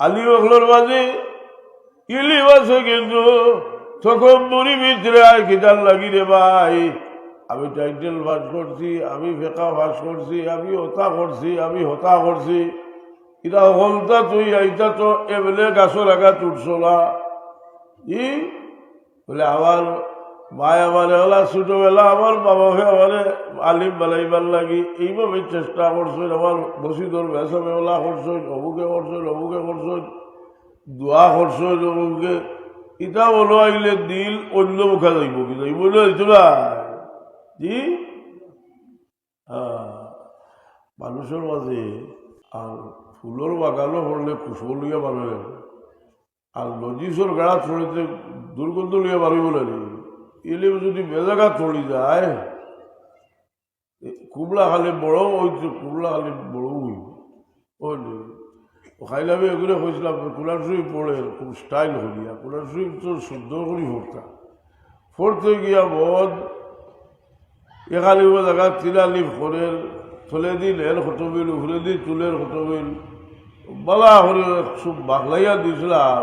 আলী বখলোর মাঝে ইলিম আছে কিন্তু তখন মুড়ি ভিতরে আর খিদার লাগি রে ভাই। আমি টাইটেল পাস করছি, আমি ফেকা পাস করছি, আমি হতা করছি, আমি হতা করছি। এটা হলতা তুই আইতা তো এবেলে গাছর আগা তুটছো না ই? বলে আমার মায় আমার হলা ছোটবেলা আমার বাবা বাবাকে আমার আলিম বানাইবার লাগি। এইভাবে চেষ্টা করছ আমার মসজিদর বেসবে ওলা করছ অমুকে করছ অমুকে করছ দোয়া করছ অমুকে। ইটা বলো আইলে দিল অন্য মুখে যাইব কি যাইব না এইটো না? জি? হ্যাঁ মানুষের মাঝে আর ফুলের বাগানও পড়লে খুশবু লিয়ে বানো আর লজিসর গাড়া ছড়িতে দুর্গন্ধ লিয়ে বাড়িব না এলে যদি বেজাগা চলি যায় কুমড়া খালি বড় হইছে কুমড়া খালি বড় হইব। ওই খাইলে আমি এগুলো হয়েছিলাম কুলার শরীফ পড়ে খুব স্টাইল হইয়া কুলার শরীফ তো শুদ্ধ করি ফোরতা ফোরতে গিয়া বদ এখালি জায়গা তিলালি ফোরের থলে দি লের হটবিল উফরে দি, চুলের হটবিল বালা হরে, খুব বাগলাইয়া দিছিলাম।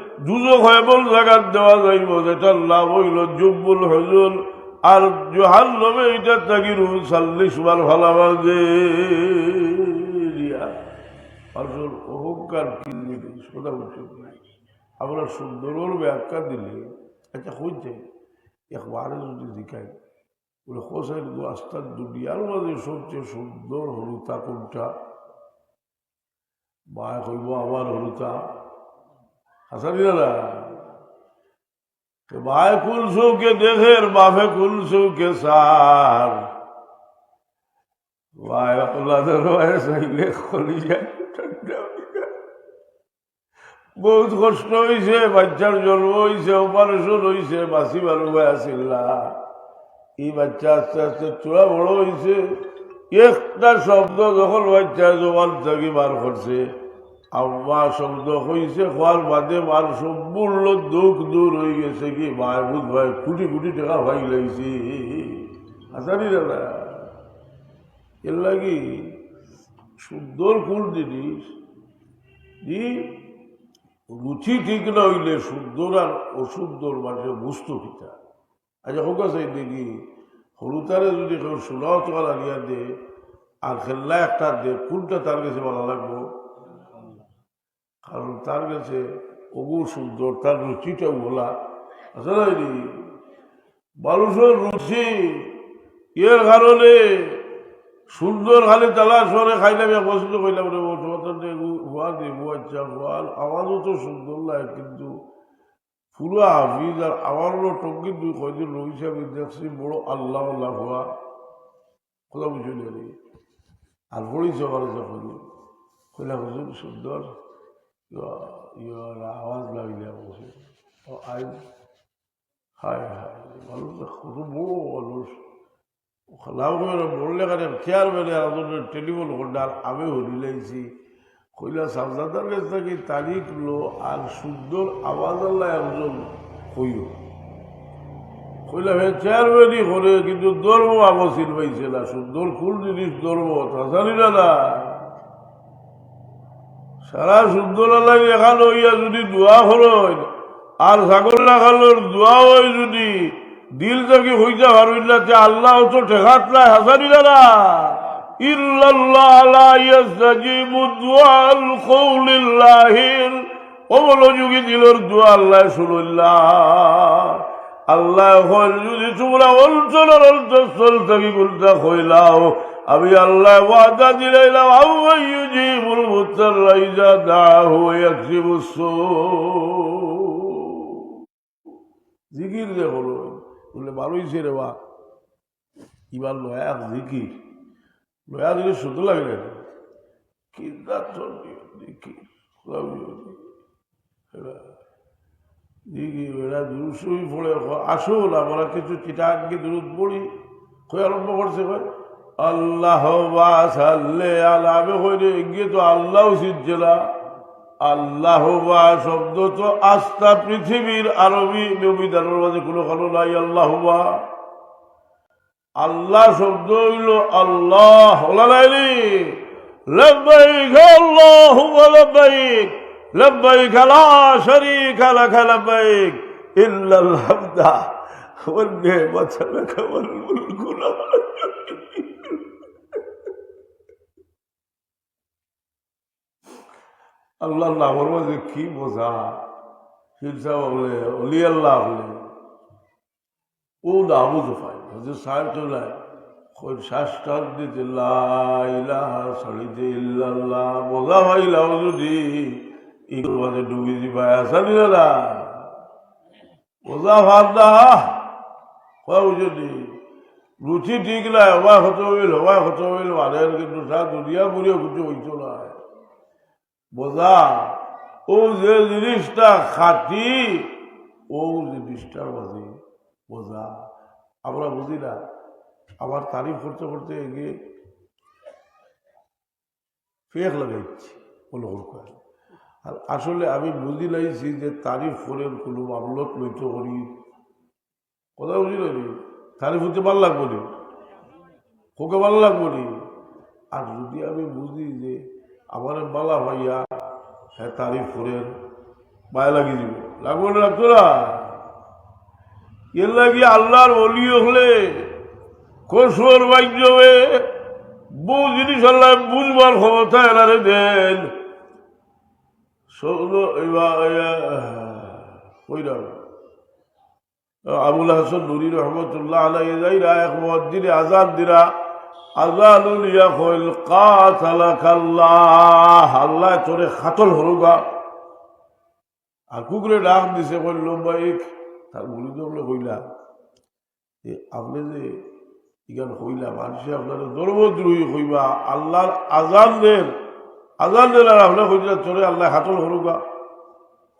দুজো হয়েবল জায়গার দেওয়া যাইব যেটার লাভ হইল জব্বুল হজুল, আর জোহান নবে এটা থাকি রুল চাল্লিশ বার ভালাবা যে আসল অহংকার কিনবে সোদা উচিত নাই। আমরা সুন্দর ব্যাখ্যা দিলে আচ্ছা হইতে একবারে যদি দেখাই, বলে, হোসেন আস্তার দুনিয়ার মাঝে সবচেয়ে সুন্দর হলুতা কোনটা? বা হইব আমার হলুতা। হাসানি দাদা ভাই কুলসুকে দেখের বাপে কুলসুকে সার। ভাই ভাই চাইলে খলি। বহুত কষ্ট হয়েছে বাচ্চার জন্ম হয়েছে অপারেশন হয়েছে বাসি ভালো হয়ে আসিল না এই বাচ্চা আস্তে আস্তে চূড়া বড় হয়েছে একটা শব্দ যখন বাচ্চা জবান থেকে বার করছে। আম্মা শব্দ হয়েছে হওয়ার বাদে মার সম্পূর্ণ দুঃখ দূর হয়ে গেছে কি? মায় বুধ ভাই কোটি কোটি টাকা ভাই লাগছি আসানি দাদা, এর লাগি সুন্দর কোন জিনিস? রুচি ঠিক না হইলে সুন্দর আর অসুন্দর মানে বুঝতো কিতা? আচ্ছা হোক আছে দেখি। হলুতারে যদি কেউ তোমার আনিয়া দে, আর খেলনা একটা দে, কোনটা তার কাছে ভালো লাগবো? কারণ তার কাছে অবু সুন্দর, তার রুচিটা বলা রে? মানুষের রুচি, এর কারণে সুন্দর খালি তালা সরে খাইলাম পছন্দ করলাম রে হওয়া দেব আচ্ছা আওয়াজও তো সুন্দর লাগে, কিন্তু পুরো হাফিজ আর আমারও টঙ্গির দুই কয়দিন রয়েছে আমি দেখছি, বড় আল্লাহ আল্লাহ হওয়া কথা বুঝলি আর পড়িছে আমার যখন কইলা, হুজুর, সুন্দর? ইয়ার আওয়াজ লাগলে বলছে ও আই হায় হায়। মানুষ কত বড় মানুষ। করে বললে কারণে খেয়াল বেড়ে আমাদের টেলিফোন করলে আমি হরিলাইছি কইলা সাবজাদার কাছ থেকে, তারিখ লো, আর সুন্দর আওয়াজ আল্লাহ একজন কইল কইলা, হে চেয়ারম্যানই করে, কিন্তু ধর্ম আবসিল পাইছে না। সুন্দর কোন জিনিস ধর্ম তা জানি না না। সারা সুন্দর যদি দোয়া হরই আর ছাগল লাগানোর দোয়া হয় যদি, দিল থেকে হইতে পারবেন না যে আল্লাহ তো ঠেকাত নাই, হাসানি না ইল্লাল্লাহ লা ইয়াস্তাজিবু দিলর দোয়া আল্লাহ শুনুল্লাহ আল্লাহ যদি তোমরা অঞ্চলের অন্তঃস্থল থেকে গুলটা হইলাও আমি আল্লাহ ওয়াদা দিলাইলাম আউয়াইয়ুজিবুল মুত্তারা ইজা দাহু ইয়াকসিবুস জিকির যে হলো বলে ভালোইছে রে বা। ইবার লয়া জিকির। লয়া দিলে শুধু লাগে কি দাঁত দিকির ওরা দুরুসই পড়ে আসল আমরা কিছু চিটাকে দুরুদ পড়ি। কই আরম্ভ করছে কয় আল্লাহ সাল্লে আল্লাহ রে এগিয়ে তো আল্লাহ সিজ্জেলা আল্লাহ শব্দ তো আস্থা পৃথিবীর আরবি নবিধানের মাঝে কোনো কারণ নাই, আল্লাহ আল্লাহ শব্দ হইল আল্লাহ হলা লাইলি। লব্বাইক আল্লাহু লাব্বাইক। লব্বাইক লা শারীকা লাক লব্বাইক ইল্লাল হামদা ওয়াল নি'মাতা লাক ওয়াল মুলকু আল্লাহ নামের মাঝে কি বোঝা? শিরসা বলে অলি আল্লাহ হলে। ও দাবু জোফাই হজর সাহেব চলায় শ্বাসটার দিতে লাইলা সড়িতে ইল্লাল্লাহ বোঝা ভাইলা যদি মাঝে ডুবি দিবা। আসানি না বোঝা ভাব না কয় যদি রুচি ঠিক নাই হওয়া হতে হইল হওয়া হতে হইল মানে কিন্তু সা দুনিয়া বুড়িও কিছু হইত না বোঝা ও যে জিনিসটা খাটি ও জিনিসটার মাঝে বোঝা আমরা বুঝি না। আবার তারিফ করতে করতে এগিয়ে ফেক লাগাইছি কোনো করে আর আসলে আমি বুঝি লাইছি যে তারিফ করেন কোনো মামলত লইতে করি। কথা বুঝি নি? তারিফ হতে ভালো লাগবো নি? ওকে ভালো লাগবো নি? আর যদি আমি বুঝি যে আমার বালা ভাইয়া হ্যাঁ তারিফ করেন, মায়া লাগিয়ে দিব। লাগবো না, লাগতো না? এর লাগি আল্লাহর অলি হলে কসুর বাক্যবে বহু জিনিস আল্লাহ বুঝবার ক্ষমতা এনারে দেন। আবুল হাসান নুরি রহমতুল্লাহ আলাই যাইরা এক মসজিদে আজান দিরা আজানুল ইয়াকুল কাতালাকাল্লাহ আল্লাহ তোরে খাতল হরুগা আর কুকুরে ডাক দিছে, কইল বাইক তার তো বলে কইলা। যে আপনি যে ইগান কইলা, মানুষে আপনার দরবদ্রোহী কইবা, আল্লাহর আজান দেন। আর আপনার কইলা চলে, আল্লাহ হাতল হরুগা।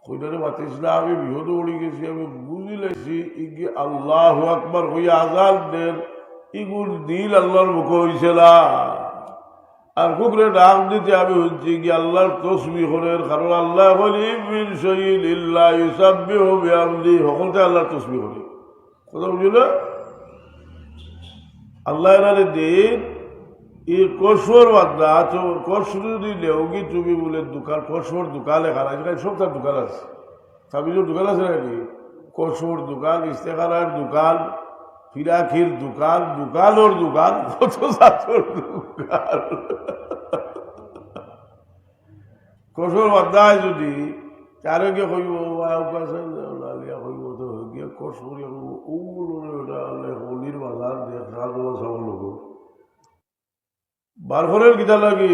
কইলারে মাতিস না, আমি বিহদ উড়ি গেছি, আমি বুঝি লাইছি, ইগে আল্লাহ আকবার কইয়া আজান দেন ইগুল দিল আল্লাহর মুখ হইছে না। আর কুকুরে ডাক দিতে আমি হচ্ছি কি আল্লাহর তসবি হলেন কারণ আল্লাহ বলি, মিন শহীদ ইল্লা ইউসাব্বি হবে আমদি সকলতে আল্লাহর তসবি হলি কথা বুঝল আল্লাহ এনারে দিন এই বাদা তো কসুর যদি লেওগি তুমি বলে দোকান কসুর দোকানে খারাপ এখানে সব তার দোকান আছে। দোকান আছে নাকি? দোকান ইস্তেখানার দোকান ফিরাখির দোকান দোকানোর দোকান কত ছাত্রর দোকান বাদায় যদি চারকে কইব লালিয়া কইব, তো কসুর হলির বাজার দেখা দেওয়া সব লোক বারফরের গীতা লাগে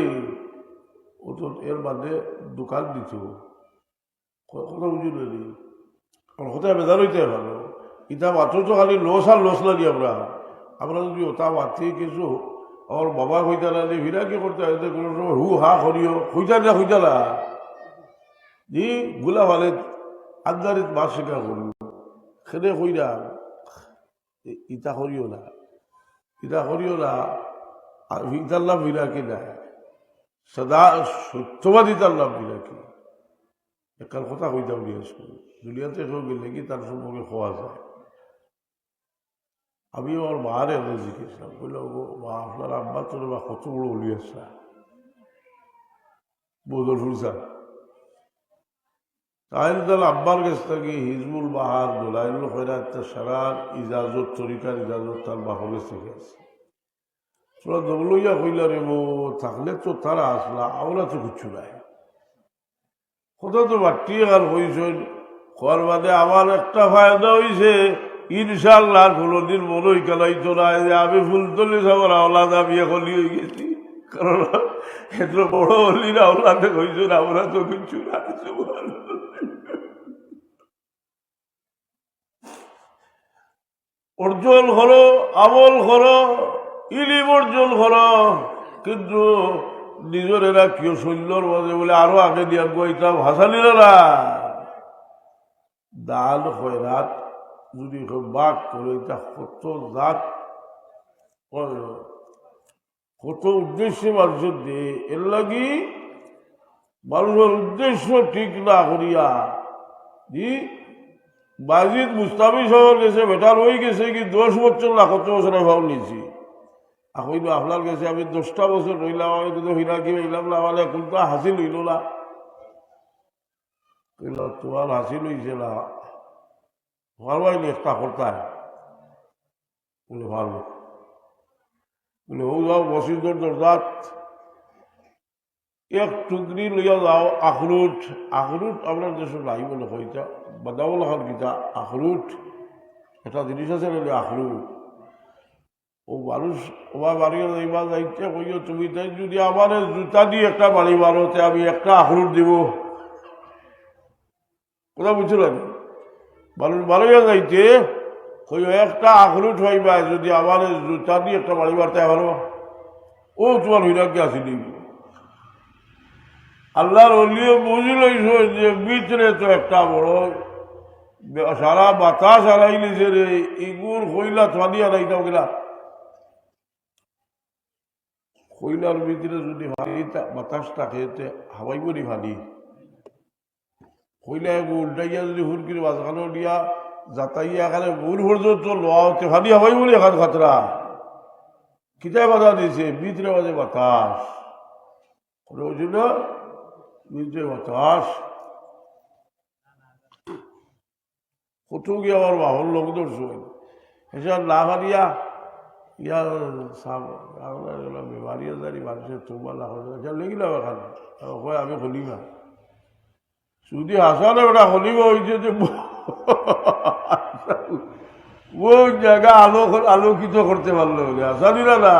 ও তো এর বাদে দোকান দিত। কথা বুঝি নি কোথায় বেজার হইতে ভালো ইটা মাত্র তো খালি লস আর লস লাগি আমরা। আমরা যদি ওটা মাতি কিছু, আমার বাবা হইতা না ভিড়া কি করতে কোনো সময় হু, হা, করিও। হইতা না হইতা না। জি, গুলা ভালে আন্দারিত মাছ শিকার করিও সেনে কইরা ইটা করিও না। ইটা করিও না। নাম বিরাকি নাই? সদা সত্যবাদী তার নাম বিরাকি একার কথা কইতাম দিয়েছিল দুনিয়াতে কেউ গেলে কি তার সম্পর্কে খোয়া যায়। আমি আমার মারে এনে জিজ্ঞেসলাম বললাম গো মা আপনার আব্বা তোর বা কত বড় উলি আসা বদল ফুরসা তাহলে আব্বার কাছ থেকে হিজবুল বাহার দোলাইনুল খৈরাত সারার ইজাজত তরিকার ইজাজত তার বাহর কাছ থেকে আছে। তোরা কইলা রে মো, থাকলে তো তারা আসলা, আমরা তো নাই। কোথাও তো বাট্টি আর হইছেন? খোয়ার বাদে আমার একটা ফায়দা হইছে ইনশাল্লাহ কোনোদিন মনেই কেলাইতো না যে আমি ফুলতলি সবার আওলাদ আমি এখন হয়ে গেছি। কারণ এত বড় হলিরা আওলাদে হইছেন, আমরা তো কিচ্ছু না অর্জন করো, আমল করো ইলিম অর্জন করো কিন্তু নিজের কেউ শৈল্যর মাঝে বলে আরও আগে দিয়া ভাষা নিল না। দাল খয়রাত যদি বাঘ করে তা কত জাত। কত উদ্দেশ্যে মানুষ দে এর লাগি মানুষের উদ্দেশ্য ঠিক না করিয়া দি বাজিদ মুস্তাফি শহর গেছে বেটার হয়ে গেছে, কি দশ বছর না, কত বছর ভাব নিয়েছি এখন তো আপনার কাছে আমি দশটা বছর রইলাম আমি কিন্তু হইলা কি হইলাম না মানে কোনটা হাসিল হইল না। কইল তোমার হাসিল হইছে না। ভালবাই নি একটা করতায় বলে ভালো বলে ও যাও মসজিদর দরজাত এক টুকরি লইয়া যাও আখরুট আখরুট আপনার দেশে নাই বলে কইতা বাদাবল এখন গীতা আখরুট একটা জিনিস আছে না আখরুট ও মানুষ ওবা বাড়ি যাইবা যাইতে কইও, তুমি তাই যদি আমার জুতা দিয়ে একটা বাড়ি মারোতে আমি একটা আখরুট দিব। কোথা বুঝছ না মানুষ বাড়িয়া যাইতে কইও, একটা আখরুট হইবা যদি আমার জুতা দিয়ে একটা বাড়ি মারতে পারো ও তোমার হইরাকে আসিলি আল্লাহর অলিও বুঝি লইছ যে ভিতরে তো একটা বড় সারা বাতাস হারাইলিছে রে, ইগুর কইলা থানি হারাইতাম গেলা কইলার ভিতরে যদি ভালি বাতাসটা খেতে হাওয়াই বলি ভালি এগো উল্টাইয়া যদি হুরকির বাজখানো দিয়া, যাতাইয়া এখানে ভুল পর্যন্ত লোয়া হতে ভালি হাওয়াই বলি এখান খাতরা কিতায় বাধা দিছে ভিতরে বাজে বাতাস। না? ভিতরে বাতাস। কত গিয়ে আমার বাহন লোক ধরছো এসব না ভারিয়া সাব আপনার বেমারিয়া জানি মানুষের তোমার না হলে আচ্ছা লেগিলাম এখানে কয়, আমি হলিমা শুধু হাসানে ওটা হলিমা হয়েছে যে ওই জায়গা আলো আলোকিত করতে পারল হাসানিরা না